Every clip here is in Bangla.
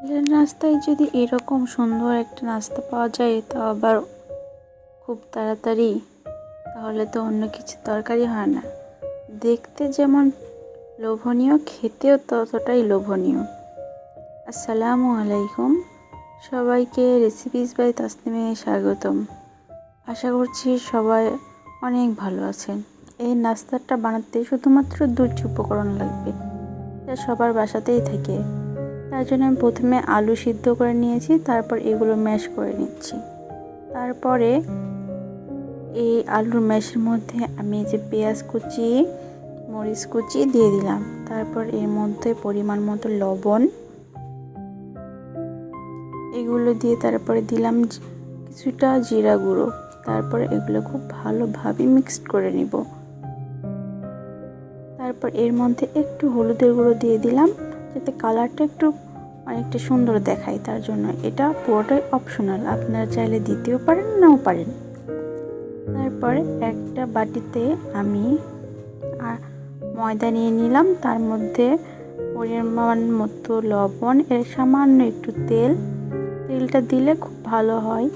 বিকেলের নাস্তায় যদি এরকম সুন্দর একটা নাস্তা পাওয়া যায়, তা আবার খুব তাড়াতাড়ি। তাহলে তো অন্য কিছু দরকারই হয় না। দেখতে যেমন লোভনীয়, খেতেও ততটাই লোভনীয়। আসসালামু আলাইকুম। সবাইকে রেসিপিস বাই তাসনিমে স্বাগতম। আশা করছি সবাই অনেক ভালো আছেন। এই নাস্তাটা বানাতে শুধুমাত্র দুটি উপকরণ লাগবে। যা সবার বাসাতেই থাকে। তার জন্য আমি প্রথমে আলু সিদ্ধ করে নিয়েছি, তারপর এগুলো ম্যাশ করে নিচ্ছি। তারপরে এই আলুর ম্যাশের মধ্যে আমি যে পেঁয়াজ কুচি, মরিচ কুচি দিয়ে দিলাম। তারপর এর মধ্যে পরিমাণ মতো লবণ, এগুলো দিয়ে তারপরে দিলাম কিছুটা জিরা গুঁড়ো। তারপর এগুলো খুব ভালোভাবে মিক্সড করে নিব। তারপর এর মধ্যে একটু হলুদের গুঁড়ো দিয়ে দিলাম। যাতে কালারটা একটু অনেকটা সুন্দর দেখায়, তার জন্য এটা পুরোটাই অপশনাল আপনারা চাইলে দিতেও পারেন, নাও পারেন। তারপরে একটা বাটিতে আমি ময়দা নিয়ে নিলাম। তার মধ্যে পরিমাণ মতো লবণ এর সামান্য একটু তেল। তেলটা দিলে খুব ভালো হয়।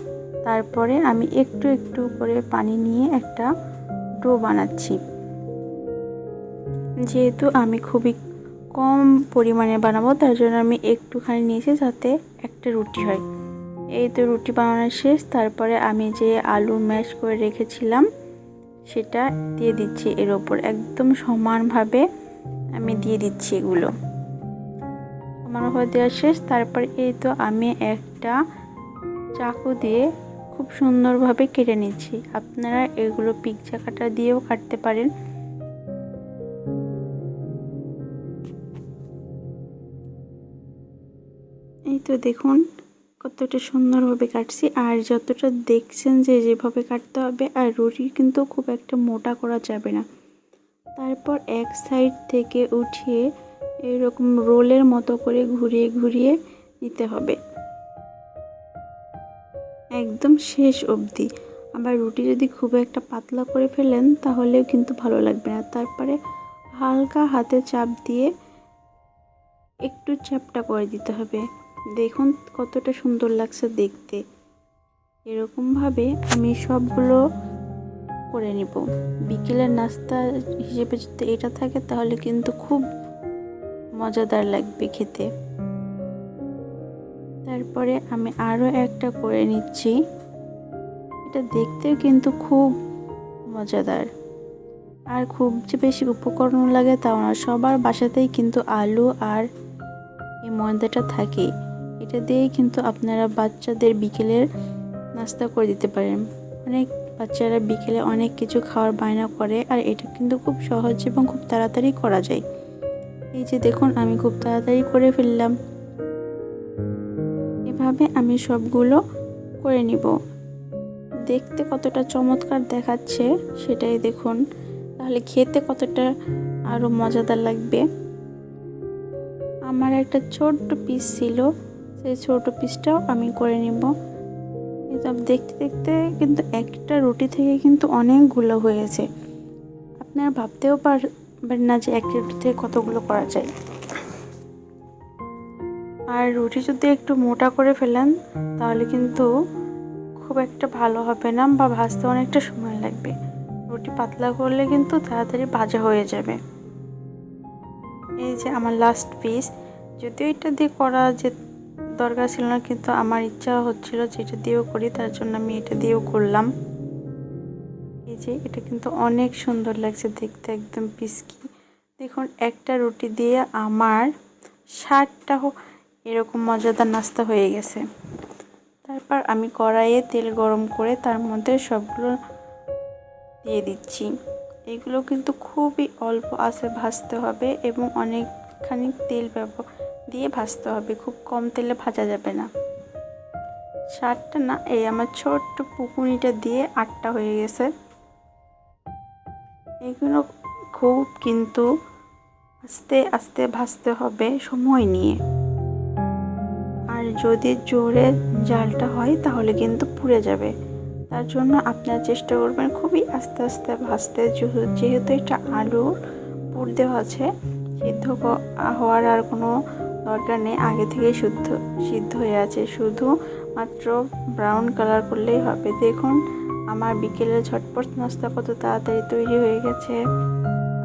তারপরে আমি একটু একটু করে পানি নিয়ে একটা ডো বানাচ্ছি। যেহেতু আমি খুবই কম পরিমাণে বানাবো, তার জন্য আমি একটুখানি নিয়েছি যাতে একটা রুটি হয়। এই তো রুটি বানানো শেষ, তারপরে আমি যে আলু ম্যাশ করে রেখেছিলাম, সেটা দিয়ে দিচ্ছি এর ওপর। একদম সমানভাবে আমি দিয়ে দিচ্ছি এগুলো। সমানভাবে দেওয়া শেষ, তারপরে এই তো আমি একটা চাকু দিয়ে খুব সুন্দরভাবে কেটে নিচ্ছি। আপনারা এগুলো পিকচা কাটা দিয়েও কাটতে পারেন। তো দেখুন, কতটা সুন্দরভাবে কাটছি। আর যতটা দেখছেন যে যেভাবে কাটতে হবে, আর রুটি কিন্তু খুব একটা মোটা করা যাবে না। তারপর এক সাইড থেকে উঠিয়ে এরকম রোলের মতো করে ঘুরিয়ে ঘুরিয়ে নিতে হবে। একদম শেষ অবধি। আবার রুটি যদি খুব একটা পাতলা করে ফেলেন, তাহলেও কিন্তু ভালো লাগবে না। তারপরে হালকা হাতে চাপ দিয়ে একটু চাপটা করে দিতে হবে। দেখুন কতটা সুন্দর লাগছে দেখতে। এরকমভাবে আমি সবগুলো করে নিব। বিকেলের নাস্তা হিসেবে যদি এটা থাকে, তাহলে কিন্তু খুব মজাদার লাগবে খেতে। তারপরে আমি আরও একটা করে নিচ্ছি। এটা দেখতেও কিন্তু খুব মজাদার। আর খুব যে বেশি উপকরণ লাগে তাও না, সবার বাসাতেই কিন্তু আলু আর এই ময়দাটা থাকে। এটা দিয়েই কিন্তু আপনারা বাচ্চাদের বিকেলের নাস্তা করে দিতে পারেন। অনেক বাচ্চারা বিকেলে অনেক কিছু খাওয়ার বায়না করে আর এটা কিন্তু খুব সহজ এবং খুব তাড়াতাড়ি করা যায়। এই যে দেখুন, আমি খুব তাড়াতাড়ি করে ফেললাম। এভাবে আমি সবগুলো করে নিব। দেখতে কতটা চমৎকার দেখাচ্ছে সেটাই দেখুন। তাহলে খেতে কতটা আরও মজাদার লাগবে। আমার একটা ছোট্ট পিস ছিল। সেই ছোট পিসটাও আমি করে নিব। এসব দেখতে দেখতে কিন্তু একটা রুটি থেকে কিন্তু অনেকগুলো হয়েছে। আপনারা ভাবতেও পারবেন না যে একটা রুটি থেকে কতগুলো করা যায়। আর রুটি যদি একটু মোটা করে ফেলেন, তাহলে কিন্তু খুব একটা ভালো হবে না বা ভাজতে অনেকটা সময় লাগবে। রুটি পাতলা করলে কিন্তু তাড়াতাড়ি ভাজা হয়ে যাবে। এই যে আমার লাস্ট পিস যদিও এটা দিয়ে করা যে দরকার ছিল না, কিন্তু আমার ইচ্ছা হচ্ছিল যে এটা দিয়েও করি, তার জন্য আমি এটা দিয়েও করলাম। এই যে, এটা কিন্তু অনেক সুন্দর লাগছে দেখতে, একদম পিসকি। দেখুন, একটা রুটি দিয়ে আমার ষাটটা এরকম মজাদার নাস্তা হয়ে গেছে। তারপর আমি কড়াইয়ে তেল গরম করে তার মধ্যে সবগুলো দিয়ে দিচ্ছি। এগুলো কিন্তু খুবই অল্প আছে ভাজতে হবে এবং অনেকখানি তেল ব্যবহার দিয়ে ভাজতে হবে, খুব কম তেলে ভাজা যাবে না। সাতটা না, এই আমার ছোট্ট পুকুনিটা দিয়ে আটটা হয়ে গেছে। এগুলো খুব কিন্তু আস্তে আস্তে ভাজতে হবে সময় নিয়ে। আর যদি জোরে জালটা হয়, তাহলে কিন্তু পুড়ে যাবে। তার জন্য আপনার চেষ্টা করবেন খুবই আস্তে আস্তে ভাজতে। যেহেতু এটা আলু দেওয়া আছে, সিদ্ধ হওয়ার আর কোনো দরকার নেই, আগে থেকে শুদ্ধ, সিদ্ধ হয়ে আছে। শুধু মাত্র ব্রাউন কালার করলেই হবে। দেখুন, আমার বিকেলের ঝটপট নাস্তা কত তাড়াতাড়ি তৈরি হয়ে গেছে।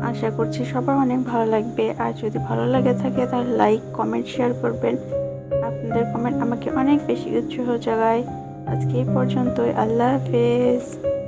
আশা করছি সবার অনেক ভালো লাগবে। আর যদি ভালো লাগে থাকে, তাহলে লাইক কমেন্ট শেয়ার করবেন। আপনাদের কমেন্ট আমাকে অনেক বেশি উৎসাহ জাগায় আজকে এই পর্যন্তই। আল্লাহ হাফেজ।